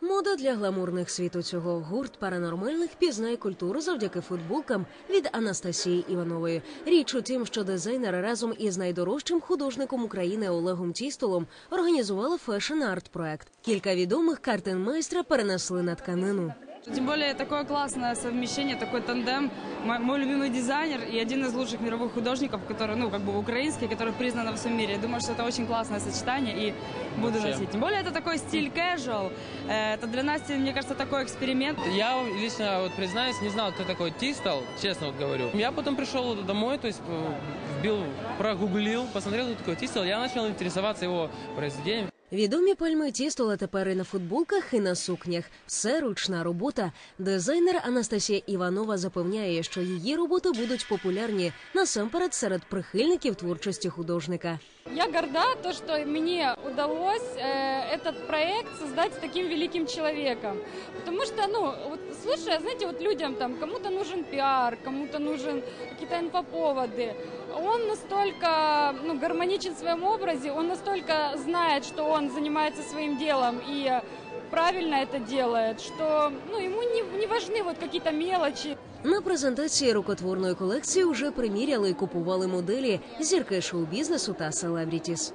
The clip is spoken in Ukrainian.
Мода для гламурних світу цього гурт паранормальних пізнає культуру завдяки футболкам від Анастасії Іванової. Річ у тім, що дизайнер разом із найдорожчим художником України Олегом Тістолом організували фешн-арт проект. Кілька відомих картин майстра перенесли на тканину. Тем более такое классное совмещение, такой тандем. Мой, мой любимый дизайнер и один из лучших мировых художников, который, ну, как бы украинский, который признан во всем мире. Я думаю, что это очень классное сочетание и буду Вообще. носить. Тем более это такой стиль casual. Э, Это для Насти, мне кажется, такой эксперимент. Я лично вот признаюсь, не знал, кто такой Тистал, честно вот говорю. Я потом пришел домой, то есть э, вбил, прогуглил, посмотрел, кто такой Тистал, я начал интересоваться его произведением. Відомі пальми тістола тепер і на футболках, і на сукнях. Все ручна робота. Дизайнер Анастасія Іванова запевняє, що її роботи будуть популярні насамперед серед прихильників творчості художника. Я горда, то, что мне удалось э, этот проект создать с таким великим человеком. Потому что, ну, вот слушая, знаете, вот людям там, кому-то нужен пиар, кому-то нужен какие-то инфоповоды. Он настолько, ну, гармоничен в своем образе, он настолько знает, что он занимается своим делом и правильно это делает, что, ну, ему не, не важны вот какие-то мелочи. На презентації рукотворної колекції вже приміряли і купували моделі зірки шоу-бізнесу та селебрітіс.